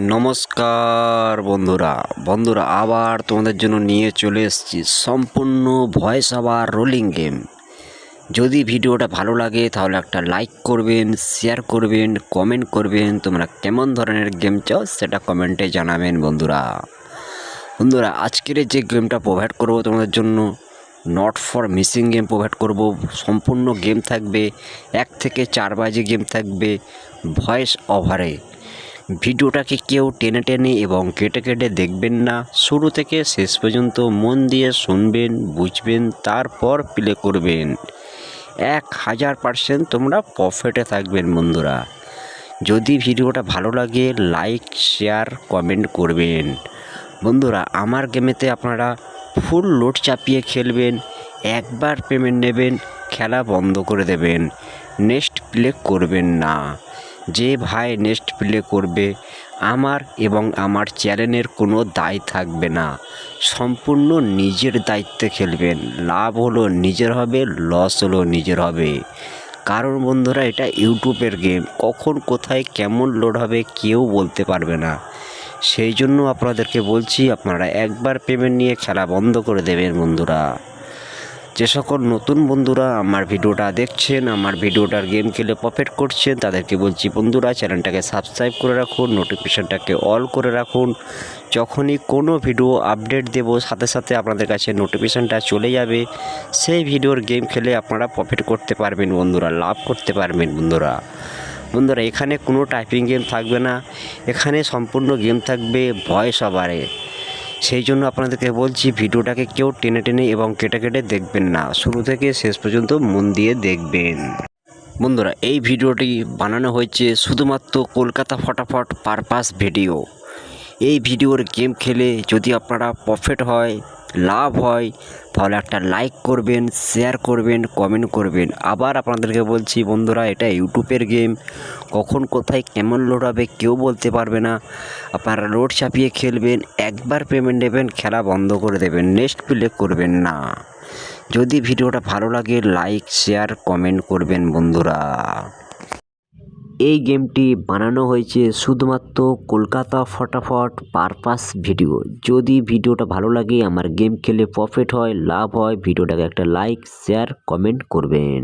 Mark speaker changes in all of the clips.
Speaker 1: নমস্কার বন্ধুরা। বন্ধুরা, আবার তোমাদের জন্য নিয়ে চলে এসেছি সম্পূর্ণ ভয়েস আবার রোলিং গেম। যদি ভিডিওটা ভালো লাগে, তাহলে একটা লাইক করবেন, শেয়ার করবেন, কমেন্ট করবেন, তোমরা কেমন ধরনের গেম চাও সেটা কমেন্টে জানাবেন বন্ধুরা। বন্ধুরা, আজকের যে গেমটা প্রোভাইড করব তোমাদের জন্য not for missing game provide করব। সম্পূর্ণ গেম থাকবে, এক থেকে চার বাজে গেম থাকবে, ভয়েস ওভারে ভিডিওটাকে কেউ টেনে টেনে এবং কেটে কেটে দেখবেন না। শুরু থেকে শেষ পর্যন্ত মন দিয়ে শুনবেন, বুঝবেন, তারপর প্লে করবেন। এক হাজার পার্সেন্ট তোমরা প্রফিটে থাকবেন বন্ধুরা। যদি ভিডিওটা ভালো লাগে লাইক শেয়ার কমেন্ট করবেন। বন্ধুরা, আমার গেমেতে আপনারা ফুল লোড চাপিয়ে খেলবেন, একবার পেমেন্ট নেবেন, খেলা বন্ধ করে দেবেন। নেক্সট প্লে করবেন না। যে ভাই নেক্সট প্লে করবে, আমার এবং আমার চ্যানেলের কোনো দায় থাকবে না। সম্পূর্ণ নিজের দায়িত্বে খেলবেন। লাভ হলো নিজের হবে, লস হলো নিজের হবে। কারণ বন্ধুরা, এটা ইউটিউবের গেম। কখন, কোথায়, কেমন লোড হবে কেউ বলতে পারবে না। সেই জন্য আপনাদেরকে বলছি, আপনারা একবার পেমেন্ট নিয়ে খেলা বন্ধ করে দেবেন বন্ধুরা। যে সকল নতুন বন্ধুরা আমার ভিডিওটা দেখছেন, আমার ভিডিওটার গেম খেলে প্রফিট করছেন, তাদেরকে বলছি বন্ধুরা চ্যানেলটাকে সাবস্ক্রাইব করে রাখুন নোটিফিকেশানটাকে অল করে রাখুন। যখনই কোনো ভিডিও আপডেট দেব, সাথে সাথে আপনাদের কাছে নোটিফিকেশানটা চলে যাবে। সেই ভিডিওর গেম খেলে আপনারা প্রফিট করতে পারবেন বন্ধুরা, লাভ করতে পারবেন বন্ধুরা। বন্ধুরা, এখানে কোনো টাইপিং গেম থাকবে না, এখানে সম্পূর্ণ গেম থাকবে ভয়েস ওভারে সেই জন্য আপনাদেরকে বলছি, ভিডিওটাকে কেউ টেনে টেনে এবং কেটে কেটে দেখবেন না। শুরু থেকে শেষ পর্যন্ত মন দিয়ে দেখবেন। বন্ধুরা, এই ভিডিওটি বানানো হয়েছে শুধুমাত্র কলকাতা ফটাফট পারপাস ভিডিও। এই ভিডিওর গেম খেলে যদি আপনারা প্রফিট হয় লাভ হয়, তাহলে একটা লাইক করবেন শেয়ার করবেন কমেন্ট করবেন। আবার আপনাদেরকে বলছি বন্ধুরা, এটা ইউটিউবের গেম কখন কোথায় কেমন লোড হবে কেউ বলতে পারবে না। আপনারা লোড চাপিয়ে খেলবেন, একবার পেমেন্ট নেবেন, খেলা বন্ধ করে দেবেন নেক্সট প্লে করবেন না। যদি ভিডিওটা ভালো লাগে লাইক শেয়ার কমেন্ট করবেন বন্ধুরা। এই গেমটি বানানো হয়েছে শুধুমাত্র কলকাতা ফটাফট পারপাস ভিডিও। যদি ভিডিওটা ভালো লাগে, আমার গেম খেলে প্রফিট হয়, লাভ হয়, ভিডিওটাকে একটা লাইক শেয়ার কমেন্ট করবেন।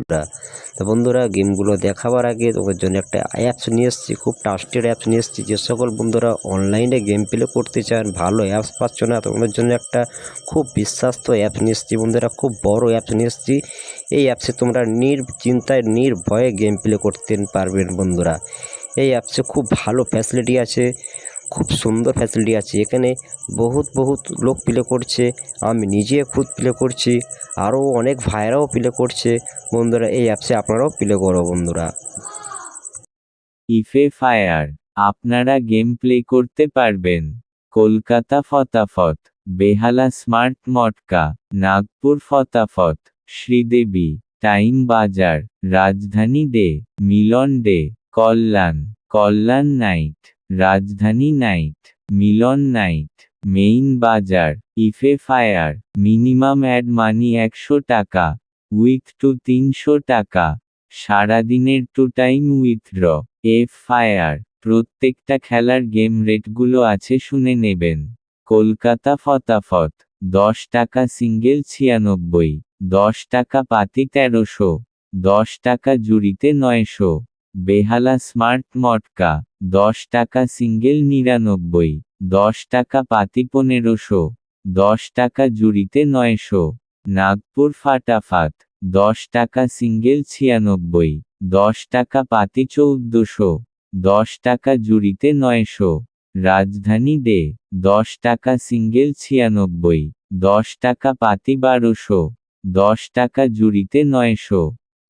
Speaker 1: তো বন্ধুরা, গেমগুলো দেখাবার আগে তোমাদের জন্য একটা অ্যাপস নিয়ে এসেছি, খুব ট্রাস্টেড অ্যাপস নিয়ে এসেছি, যে সকল বন্ধুরা অনলাইনে গেম প্লে করতে চান, ভালো অ্যাপস পাচ্ছ না, তোমাদের জন্য একটা খুব বিশ্বাস্ত অ্যাপস নিয়ে এসেছি বন্ধুরা, খুব বড় অ্যাপস নিয়ে এসেছি। এই অ্যাপসে তোমরা নির্চিন্তায়, নির্ভয়ে গেম প্লে করতে পারবেন বন্ধুরা। এই অ্যাপসে খুব ভালো ফ্যাসিলিটি আছে, খুব সুন্দর ফ্যাসিলিটি আছে। এখানে বহুত বহুত লোক প্লে করছে, আমি নিজে খুদ প্লে করছি, আরও অনেক ভাইরাও প্লে করছে। বন্ধুরা, এই অ্যাপসে আপনারাও প্লে করো বন্ধুরা।
Speaker 2: ইফে ফায়ার আপনারা গেম প্লে করতে পারবেন। কলকাতা ফতাফত, বেহালা স্মার্ট মটকা Nagpur ফতাফত। Sridevi time Bazar Rajdhani day, Milan day, Kalyan Kalyan night, Rajdhani night, Milan night, main Bazar, F fire, minimum add money একশো টাকা, উইথ টু তিনশো টাকা, সারাদিনের two time withdraw F fire, প্রত্যেকটা খেলার game রেটগুলো আছে শুনে নেবেন, কলকাতা ফতাফত, দশ টাকা সিঙ্গেল ছিয়ানব্বই। দশ টাকা পাতি তেরোশো দশ টাকা জুড়িতে নয়শো বেহালা স্মার্ট মটকা দশ টাকা সিঙ্গেল নিরানব্বই দশ টাকা পাতি পনেরোশো দশ টাকা জুড়িতে নয়শো নাগপুর ফাটাফাত দশ টাকা সিঙ্গেল ছিয়ানব্বই দশ টাকা পাতি চৌদ্দশো দশ টাকা জুড়িতে নয়শো রাজধানী দে দশ টাকা সিঙ্গেল ছিয়ানব্বই দশ টাকা পাতি বারোশো দশ টাকা জুড়িতে নয়শো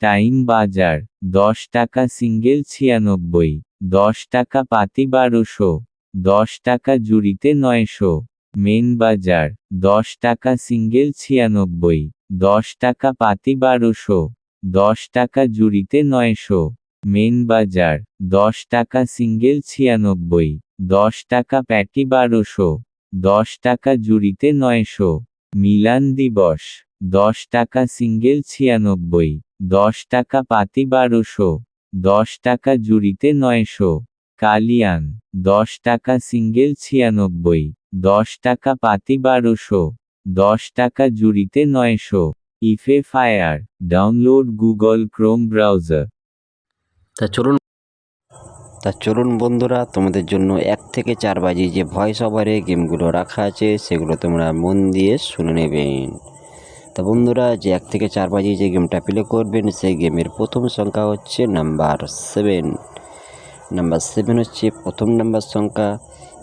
Speaker 2: টাইম বাজার দশ টাকা সিঙ্গেল ছিয়ানব্বই দশ টাকা পাতি বারোশো দশ টাকা জুড়িতে নয়শো মেন বাজার দশ টাকা সিঙ্গেল ছিয়ানব্বই দশ টাকা পাতি বারোশো দশ টাকা জুড়িতে নয়শো মেন বাজার দশ টাকা সিঙ্গেল ছিয়ানব্বই দশ টাকা প্যাটি বারোশো দশ টাকা জুড়িতে নয়শো মিলান দিবস দশ টাকা সিঙ্গেল ছিয়ানব্বই, দশ টাকা পাতি বারোশো, দশ টাকা জুড়িতে নয়শো, কালিয়ান, দশ টাকা সিঙ্গেল ছিয়ানব্বই, দশ টাকা পাতি বারোশো, দশ টাকা জুড়িতে নয়শো, F fire, download Google Chrome browser.
Speaker 1: তা চলুন তা চলুন বন্ধুরা, তোমাদের জন্য এক থেকে চার বাজি যে ভয়েস ওভারে গেমগুলো রাখা আছে, সেগুলো তোমরা মন দিয়ে শুনে নেবেন। তা বন্ধুরা, যে এক থেকে চার বাজি যে গেমটা প্লে করবেন, সেই গেমের প্রথম সংখ্যা হচ্ছে নাম্বার সেভেন নাম্বার সেভেন হচ্ছে প্রথম নাম্বার সংখ্যা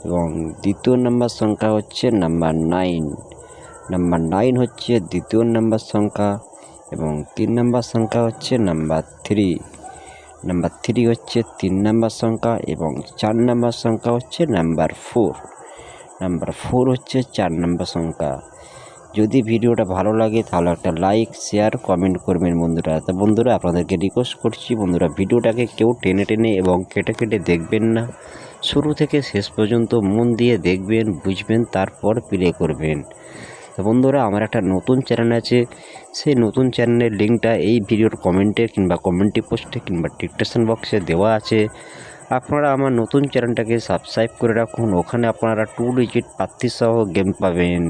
Speaker 1: এবং দ্বিতীয় নাম্বার সংখ্যা হচ্ছে নাম্বার নাইন নাম্বার নাইন হচ্ছে দ্বিতীয় নাম্বার সংখ্যা এবং তিন নাম্বার সংখ্যা হচ্ছে নাম্বার থ্রি নাম্বার থ্রি হচ্ছে তিন নাম্বার সংখ্যা এবং চার নাম্বার সংখ্যা হচ্ছে নাম্বার ফোর নাম্বার ফোর হচ্ছে চার নাম্বার সংখ্যা। যদি ভিডিওটা ভালো লাগে, তাহলে একটা লাইক শেয়ার কমেন্ট করবেন বন্ধুরা। তো বন্ধুরা, আপনাদেরকে রিকোয়েস্ট করছি, বন্ধুরা, ভিডিওটাকে কেউ টেনে টেনে এবং কেটে কেটে দেখবেন না। শুরু থেকে শেষ পর্যন্ত মন দিয়ে দেখবেন, বুঝবেন, তারপর প্লে করবেন। তো বন্ধুরা, আমার একটা নতুন চ্যানেল আছে। সেই নতুন চ্যানেলের লিঙ্কটা এই ভিডিওর কমেন্টে কিংবা কমেন্টি পোস্টে কিংবা ডিসক্রিপশন বক্সে দেওয়া আছে। আপনারা আমার নতুন চ্যানেলটাকে সাবস্ক্রাইব করে রাখুন। ওখানে আপনারা টু ডিজিট প্রার্থী সহ গেম পাবেন।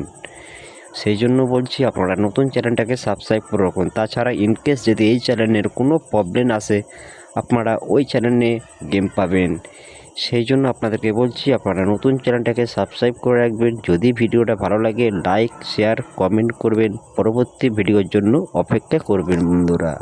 Speaker 1: সেই জন্য বলছি আপনারা নতুন চ্যানেলটাকে সাবস্ক্রাইব করে রাখুন। তাছাড়া ইনকেস যদি এই চ্যানেলের কোনো প্রবলেম আসে, আপনারা ওই চ্যানেলে গেম পাবেন। সেই জন্য আপনাদেরকে বলছি, আপনারা নতুন চ্যানেলটাকে সাবস্ক্রাইব করে রাখবেন। যদি ভিডিওটা ভালো লাগে লাইক শেয়ার কমেন্ট করবেন। পরবর্তী ভিডিওর জন্য অপেক্ষা করবেন বন্ধুরা।